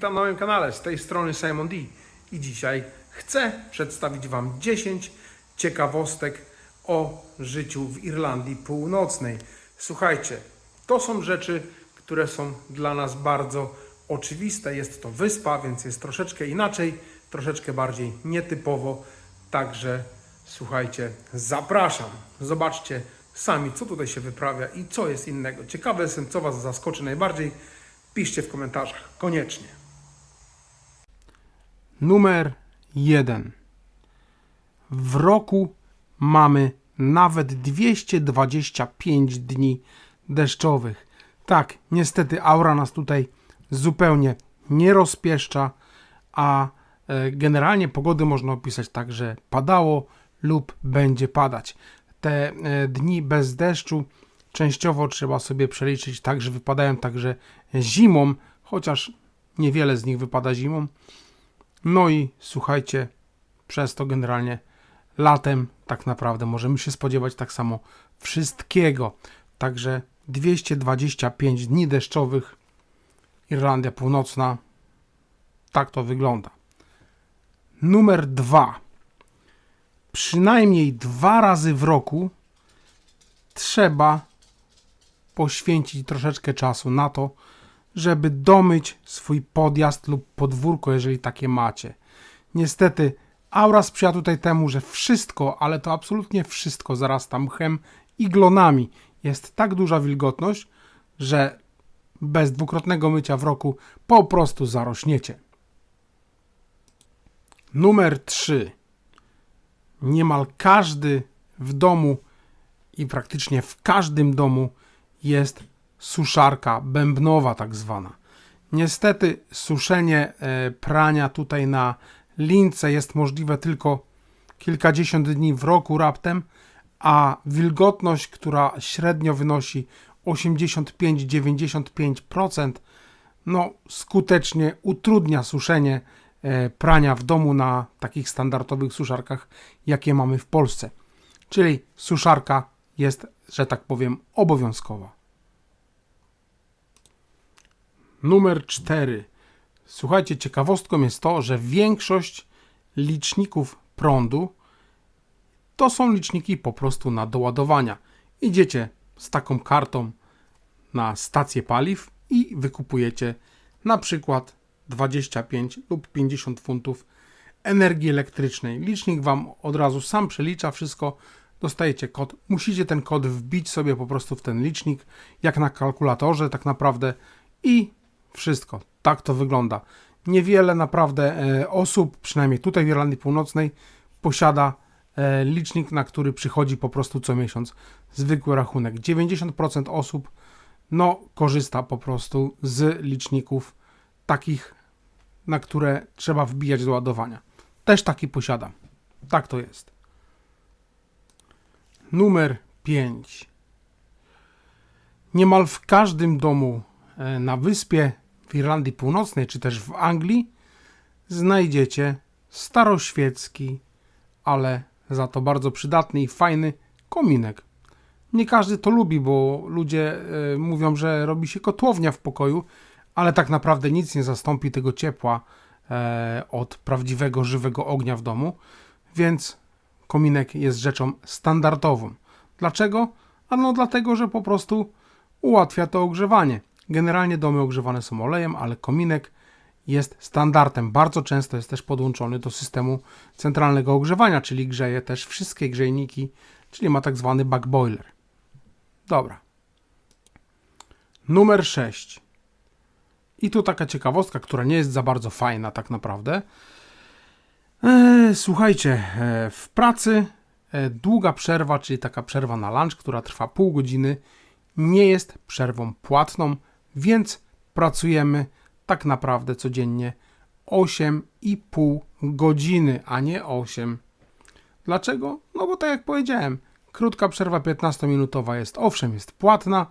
Witam na moim kanale, z tej strony Simon D. I dzisiaj chcę przedstawić Wam 10 ciekawostek o życiu w Irlandii Północnej. Słuchajcie, to są rzeczy, które są dla nas bardzo oczywiste. Jest to wyspa, więc jest troszeczkę inaczej, troszeczkę bardziej nietypowo. Także słuchajcie, zapraszam. Zobaczcie sami, co tutaj się wyprawia i co jest innego. Ciekawe jestem, co Was zaskoczy najbardziej. Piszcie w komentarzach, koniecznie. Numer 1. W roku mamy nawet 225 dni deszczowych. Tak, niestety aura nas tutaj zupełnie nie rozpieszcza, a e, generalnie pogody można opisać tak, że padało lub będzie padać. Te e, dni bez deszczu częściowo trzeba sobie przeliczyć tak, że wypadają także zimą, chociaż niewiele z nich wypada zimą. No i słuchajcie, przez to generalnie latem tak naprawdę możemy się spodziewać tak samo wszystkiego. Także 225 dni deszczowych, Irlandia Północna, tak to wygląda. Numer dwa. Przynajmniej dwa razy w roku trzeba poświęcić troszeczkę czasu na to, żeby domyć swój podjazd lub podwórko, jeżeli takie macie. Niestety, aura sprzyja tutaj temu, że wszystko, ale to absolutnie wszystko zarasta mchem i glonami. Jest tak duża wilgotność, że bez dwukrotnego mycia w roku po prostu zarośniecie. Numer 3. Niemal każdy w domu i praktycznie w każdym domu jest suszarka bębnowa, tak zwana. Niestety, suszenie e, prania tutaj na lince jest możliwe tylko kilkadziesiąt dni w roku raptem, a wilgotność, która średnio wynosi 85-95%, no skutecznie utrudnia suszenie e, prania w domu na takich standardowych suszarkach, jakie mamy w Polsce. Czyli suszarka jest, że tak powiem, obowiązkowa. Numer 4. Słuchajcie, ciekawostką jest to, że większość liczników prądu to są liczniki po prostu na doładowania. Idziecie z taką kartą na stację paliw i wykupujecie na przykład 25 lub 50 funtów energii elektrycznej. Licznik Wam od razu sam przelicza wszystko, dostajecie kod. Musicie ten kod wbić sobie po prostu w ten licznik, jak na kalkulatorze tak naprawdę i wszystko. Tak to wygląda. Niewiele naprawdę e, osób, przynajmniej tutaj w Irlandii Północnej, posiada e, licznik, na który przychodzi po prostu co miesiąc zwykły rachunek. 90% osób no, korzysta po prostu z liczników takich, na które trzeba wbijać do ładowania. Też taki posiadam. Tak to jest. Numer 5. Niemal w każdym domu e, na wyspie w Irlandii Północnej czy też w Anglii znajdziecie staroświecki, ale za to bardzo przydatny i fajny kominek. Nie każdy to lubi, bo ludzie e, mówią, że robi się kotłownia w pokoju, ale tak naprawdę nic nie zastąpi tego ciepła e, od prawdziwego, żywego ognia w domu, więc kominek jest rzeczą standardową. Dlaczego? Ano dlatego, że po prostu ułatwia to ogrzewanie. Generalnie domy ogrzewane są olejem, ale kominek jest standardem. Bardzo często jest też podłączony do systemu centralnego ogrzewania, czyli grzeje też wszystkie grzejniki, czyli ma tak zwany back boiler. Dobra. Numer 6. I tu taka ciekawostka, która nie jest za bardzo fajna tak naprawdę. E, słuchajcie, e, w pracy e, długa przerwa, czyli taka przerwa na lunch, która trwa pół godziny, nie jest przerwą płatną, więc pracujemy tak naprawdę codziennie 8,5 godziny, a nie 8. Dlaczego? No bo tak jak powiedziałem, krótka przerwa 15-minutowa jest owszem, jest płatna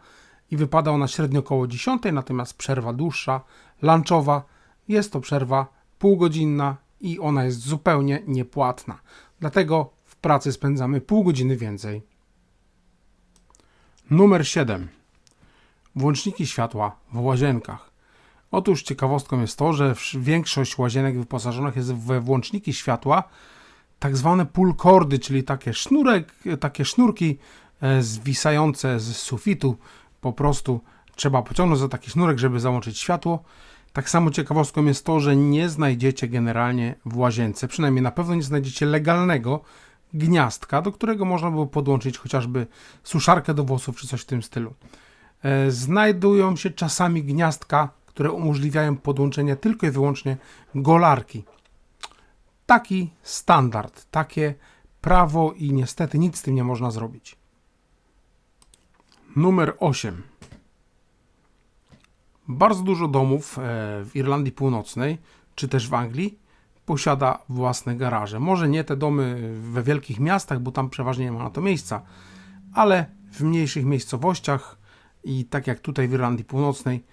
i wypada ona średnio około 10, natomiast przerwa dłuższa, lunchowa, jest to przerwa półgodzinna i ona jest zupełnie niepłatna. Dlatego w pracy spędzamy pół godziny więcej. Numer 7. Włączniki światła w łazienkach. Otóż ciekawostką jest to, że większość łazienek wyposażonych jest we włączniki światła, tak zwane pulkordy, czyli takie sznurek, takie sznurki e, zwisające z sufitu. Po prostu trzeba pociągnąć za taki sznurek, żeby załączyć światło. Tak samo ciekawostką jest to, że nie znajdziecie generalnie w łazience, przynajmniej na pewno nie znajdziecie legalnego gniazdka, do którego można było podłączyć chociażby suszarkę do włosów czy coś w tym stylu. E, Znajdują się czasami gniazdka, które umożliwiają podłączenie tylko i wyłącznie golarki. Taki standard, takie prawo i niestety nic z tym nie można zrobić. Numer 8. Bardzo dużo domów e, w Irlandii Północnej, czy też w Anglii, posiada własne garaże. Może nie te domy we wielkich miastach, bo tam przeważnie nie ma na to miejsca, ale w mniejszych miejscowościach i tak jak tutaj w Irlandii Północnej,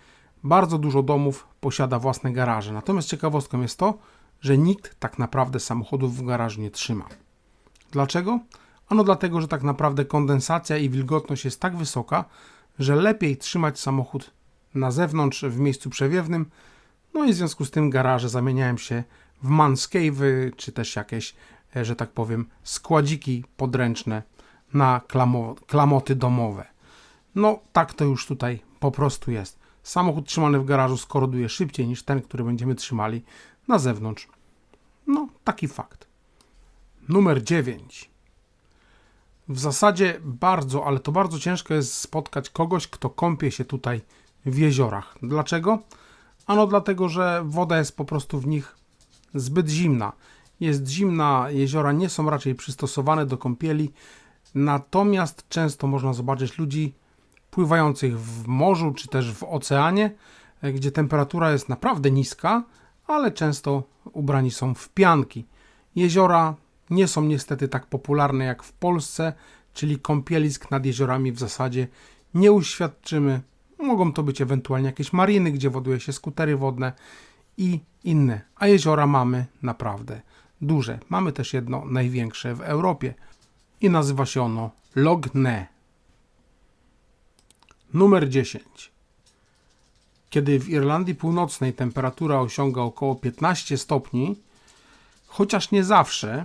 bardzo dużo domów posiada własne garaże. Natomiast ciekawostką jest to, że nikt tak naprawdę samochodów w garażu nie trzyma. Dlaczego? Ano dlatego, że tak naprawdę kondensacja i wilgotność jest tak wysoka, że lepiej trzymać samochód na zewnątrz w miejscu przewiewnym. No i w związku z tym garaże zamieniają się w manscave'y, czy też jakieś, e, że tak powiem, składziki podręczne na klamo, klamoty domowe. No tak to już tutaj po prostu jest. Samochód trzymany w garażu skoroduje szybciej niż ten, który będziemy trzymali na zewnątrz. No, taki fakt. Numer 9. W zasadzie bardzo, ale to bardzo ciężko jest spotkać kogoś, kto kąpie się tutaj w jeziorach. Dlaczego? Ano dlatego, że woda jest po prostu w nich zbyt zimna. Jest zimna, jeziora nie są raczej przystosowane do kąpieli, natomiast często można zobaczyć ludzi pływających w morzu czy też w oceanie, e, gdzie temperatura jest naprawdę niska, ale często ubrani są w pianki. Jeziora nie są niestety tak popularne jak w Polsce, czyli kąpielisk nad jeziorami w zasadzie nie uświadczymy. Mogą to być ewentualnie jakieś mariny, gdzie woduje się skutery wodne i inne. A jeziora mamy naprawdę duże. Mamy też jedno największe w Europie i nazywa się ono Loch Ness. Numer 10. Kiedy w Irlandii Północnej temperatura osiąga około 15 stopni, chociaż nie zawsze,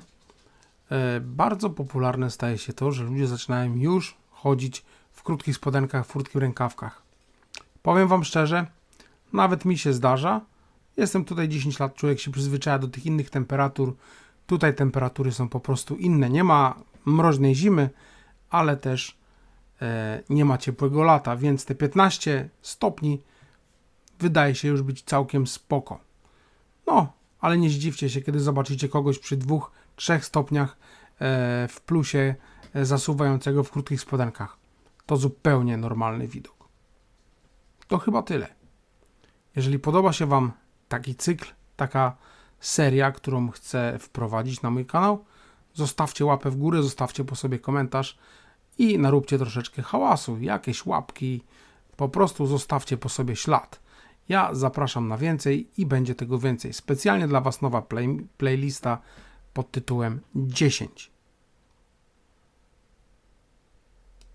e, bardzo popularne staje się to, że ludzie zaczynają już chodzić w krótkich spodenkach, w krótkich rękawkach. Powiem Wam szczerze, nawet mi się zdarza. Jestem tutaj 10 lat, człowiek się przyzwyczaja do tych innych temperatur. Tutaj temperatury są po prostu inne. Nie ma mroźnej zimy, ale też nie ma ciepłego lata, więc te 15 stopni wydaje się już być całkiem spoko. No, ale nie zdziwcie się, kiedy zobaczycie kogoś przy 2-3 stopniach e, w plusie e, zasuwającego w krótkich spodenkach. To zupełnie normalny widok. To chyba tyle. Jeżeli podoba się Wam taki cykl, taka seria, którą chcę wprowadzić na mój kanał, zostawcie łapę w górę, zostawcie po sobie komentarz i naróbcie troszeczkę hałasu, jakieś łapki, po prostu zostawcie po sobie ślad. Ja zapraszam na więcej i będzie tego więcej. Specjalnie dla Was nowa play, playlista pod tytułem 10.